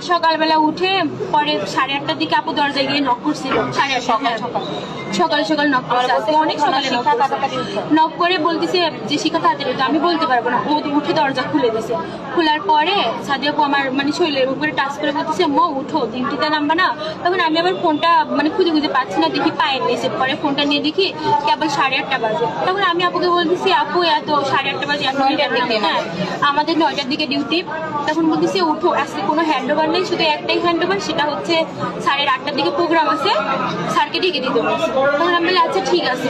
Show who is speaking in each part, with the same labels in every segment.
Speaker 1: আর সকালবেলা উঠে পরে সাড়ে আটটার দিকে আপু দরজায় গিয়ে নক করছিল সাড়ে সকাল সকাল সকাল সকাল নক করছে। আজকে অনেক সকালে নক নক করে বলতেছে যে শিখা তাড়াতাড়ি তো আমি বলতে পারব না। ও উঠে দরজা খুলে দিছে। খোলার পরে সাদিয়া আপু আমার মানে শরীরের উপরে টাচ করে বলতেছে মো উঠো ডিউটিতে নামবা না। তখন আমি আবার ফোনটা মানে খুঁজে খুঁজে পাচ্ছি না দেখি পায়ের নিচে পরে ফোনটা নিয়ে দেখি কেবল সাড়ে আটটা বাজে। তখন আমি আপুকে বলতেছি আপু এত সাড়ে আটটা বাজে এখন হ্যাঁ আমাদের নয়টার দিকে ডিউটি তখন বলতেছি উঠো আজকে কোনো হ্যান্ড ওভার নেই শুধু একটাই হ্যান্ড ওভার সেটা হচ্ছে সাড়ে আটটার দিকে প্রোগ্রাম আছে, স্যারকে ডেকে দিতে তখন আমি আচ্ছা ঠিক আছে।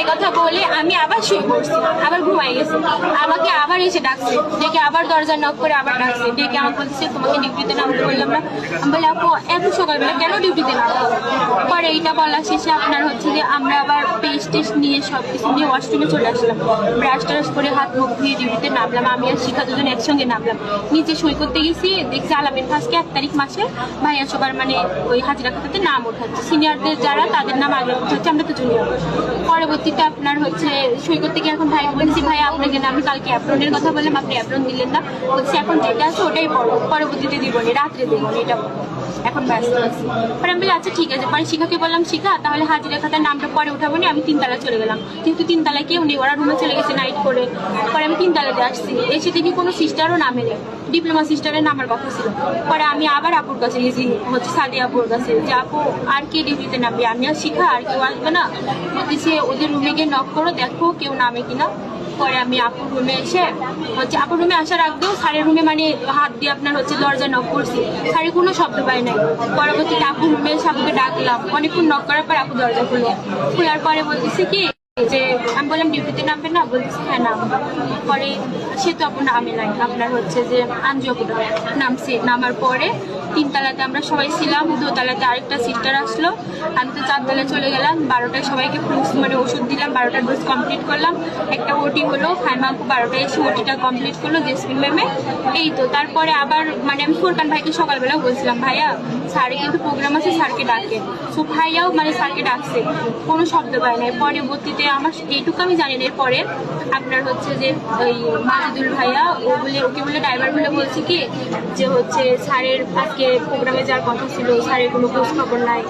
Speaker 1: এই কথা বলে আমি আবার শুয়ে পড়ছি, আবার ঘুমাই গেছি। আমাকে আবার এসে ডাকছে, ডেকে আবার দরজা নক করে আবার ডাকছে। ডেকে আমাকে বলছে, তোমাকে ডিউটিতে নামতে বললাম না। আমি বলি আপু, এত সকালবেলা কেন ডিউটিতে নামবো পরে এইটা বলা শেষে আপনার হচ্ছে যে আমরা আবার পেস্ট টেস্ট নিয়ে সব কিছু নিয়ে ওয়াশরুমে চলে আসলাম। ব্রাশ টাশ করে হাত মুখ ধুয়ে ডিউটিতে নামলাম। আমি আর শিখা দুজন একসঙ্গে নামলাম। নিচে সই করতে গেছি, দেখছি আলামিন ফাঁসকে এক তারিখ মাসে ভাইয়া সবার মানে ওই হাজিরা খাতাতে নাম ওঠাচ্ছে। সিনিয়রদের যারা, তাদের নাম আগে উঠাচ্ছে, আমরা তো জুনিয়র পরবর্তীতে আপনার হচ্ছে সই করতে গিয়ে এখন ভাই বলছি, ভাই, আপনাকে না, আমি কালকে অ্যাপ্রনের কথা বললাম, আপনি অ্যাপ্রন দিলেন না। বলছি, এখন যেটা আছে ওটাই পরবর্তীতে দিবনি রাত্রে দেবনি এটা। এখন ব্যস্ত আছি। পরে আমি বলি আচ্ছা ঠিক আছে, পরে শিখাকে বললাম, শিখা, তাহলে হাজিরা খাতার নামটা পরে উঠাবো না, আমি তিনতলা চলে গেলাম। কিন্তু তিনতলায় কেউ নেই, ওরা রুমে চলে গেছে নাইট করে। পরে আমি তিনতলাতে আসছি, এসে দেখি কোনো সিস্টারও নামে নেই ডিপ্লোমা সিস্টারের নামার কথা ছিল। পরে আমি আবার আপুর কাছে গেছি, হচ্ছে সাদি আপুর কাছে, যে আপু, আর কে ডিউটিতে নামবে? আমি আর শিখা, আর কেউ আসবে না? বলতেছে ওদের রুমে গিয়ে নক করো, দেখো কেউ নামে কিনা। পরে আমি আপুর রুমে এসে, হচ্ছে আপুর রুমে আসার আগেও সারের রুমে মানে হাত দিয়ে আপনার হচ্ছে দরজা নক করছি। সারি কোনো শব্দ পাই নাই। পরবর্তীতে আপুর রুমে এসে আপুকে ডাকলাম। অনেকক্ষণ নক করার পর আপু দরজা খুললো খোলার পরে বলতেছি কি যে আমি বললাম ডিউটিতে নামবে না, বলতেছে হ্যাঁ নাম পরে সে তো আপনার নামে নাই, আপনার হচ্ছে যে আঞ্জু আপুটা নামছে, নামার পরে তিনতলাতে আমরা সবাই ছিলাম, দোতলাতে আরেকটা সিস্টার আসলো। আমি তো চারতলায় চলে গেলাম, বারোটায় সবাইকে ফ্রুটস মানে ওষুধ দিলাম, বারোটা ডোজ কমপ্লিট করলাম। একটা ওটি হলো, ফাইমা আপু বারোটায় এসে ওটিটা কমপ্লিট করল, জেসমিন ম্যামে এই তো, তারপরে আবার মানে আমি ফুরকান ভাইকে সকালবেলা বলছিলাম, ভাইয়া, স্যারে কিন্তু প্রোগ্রাম আছে, স্যারকে ডাকে। সো ভাইয়াও মানে স্যারকে ডাকছে, কোনো শব্দ পায় নাই। পরবর্তীতে আমার এইটুকু আমি জানি না। এরপরে আপনার হচ্ছে যে ওই মাহিদুল ভাইয়া, ও বলে, ওকে বলে ড্রাইভার বলে বলছে কি, যে হচ্ছে স্যারের আজকে প্রোগ্রামে যাওয়ার কথা ছিল, স্যারের কোনো খোঁজ খবর নাই।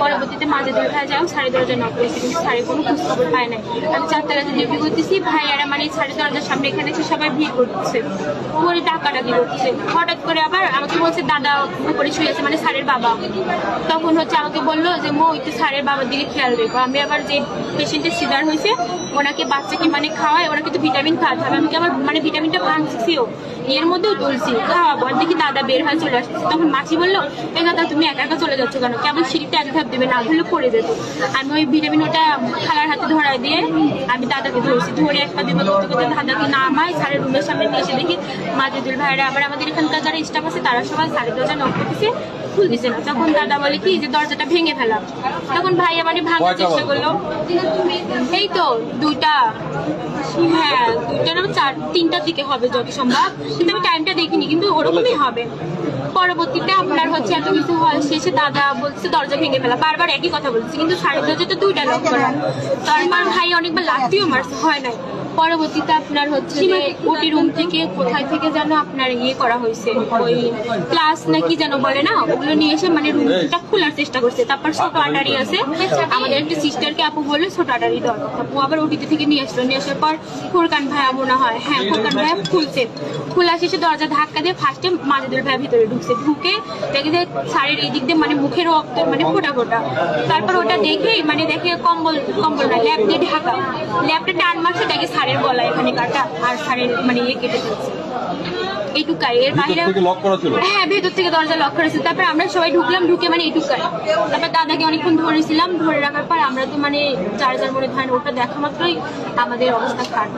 Speaker 1: পরবর্তীতে মাহিদুল ভাইয়া যাও সাড়ে দরজা নক করেছে, কিন্তু স্যারের কোনো খোঁজ খবর পায় নাই। আমি চারতলাতে ডিউটি করতেছি, ভাইয়ারা মানে সাড়ে দরজার সামনে এখানে এসে সবাই ভিড় করতেছে করে ডাকাডাকি করতেছে হঠাৎ করে আবার আমাকে বলছে, দাদা, উপরে শুয়ে আছে মানে স্যারের বাবা। তখন হচ্ছে আমাকে বলল যে, মো ওই তো স্যারের বাবার দিকে খেয়াল রেখো। আমি আবার যে পেশেন্টের সিজার হয়েছে, ওনাকে বাচ্চাকে মানে খাওয়ায়, ওরা কিন্তু ভিটামিন খাওয়াতে হবে আমি কি আমার মানে ভিটামিনটা ভাঙছিও এর মধ্যেও তুলছি। আর দেখি দাদা বের হয়ে চলে আসছে। তখন মাসি বলল এ দাদা তুমি একা একা চলে যাচ্ছ কেন? কেমন সিঁড়িটা এক ধাপ দেবে না ধরলে পড়ে যেত। আমি ওই ভিটামিন ওটা খালার হাতে ধরায় দিয়ে আমি দাদাকে ধরছি। ধরে একটা করতে করতে দাদাকে নামাই স্যারের রুমের সামনে নিয়ে এসে দেখি মাজিদুল ভাইরা আবার আমাদের এখানকার যারা স্টাফ আছে তারা সবাই সাড়ে দরজা নক করতেছে খুল দিছে না। তখন দাদা বলে কি যে দরজাটা ভেঙে ফেলাম? তখন ভাই আমার ভাঙার চেষ্টা করল। এই তো দুইটা হ্যাঁ দুইটা না চার তিনটার দিকে হবে যত সম্ভব। কিন্তু আমি টাইমটা দেখিনি, কিন্তু ওরকমই হবে। পরবর্তীতে আপনার হচ্ছে এত কিছু হয় শেষে দাদা বলছে, দরজা ভেঙে ফেলা। বারবার একই কথা বলছে, কিন্তু সাড়ে দরজাতে দুইটা লক করা তারপর ভাই অনেকবার লাফিও মারছে, হয় নাই। পরবর্তীতে আপনার হচ্ছে যে ওটি রুম থেকে কোথায় থেকে যেন আপনার ইয়ে করা হয়েছে? ওই ক্লাস নাকি যেন বলে না? ওগুলো নিয়ে এসে মানে রুমটা খোলার চেষ্টা করছে। তারপর ছোট আটারি আছে। আমাদের একটা সিস্টারকে আপু বলে ছোট আটারি দর আপু আবার ওটিতে থেকে নিয়ে আসলো। নিয়ে আসার পর ফোরকান ভাইয়া মনে হয় হ্যাঁ ফোরকান ভাইয়া খুলছে। খোলা শেষে দরজা ধাক্কা দিয়ে ফার্স্টে মাজেদুল ভাইয়া ভিতরে ঢুকছে। ঢুকে দেখে যে শাড়ির এই দিক দিয়ে মানে মুখের রক্ত মানে ফোটা ফোটা। তারপর ওটা দেখেই মানে দেখে কম্বল কম্বল না ল্যাপ দিয়ে ঢাকা। ল্যাপটা টান মারছে দেখে শাড়ির গলা এখানে কাটা আর শাড়ির মানে ইয়ে কেটে ফেলছে। এইটুকাই। এর বাইরে হ্যাঁ ভেতর থেকে দরজা লক তারপর আমরা সবাই ঢুকলাম ঢুকে মানে এইটুকাই। তারপর দাদাকে অনেকক্ষণ ধরেছিলাম ধরে রাখার পর আমরা তো মানে চার চার মনে ধরেন ওটা দেখা মাত্রই আমাদের অবস্থা খারাপ।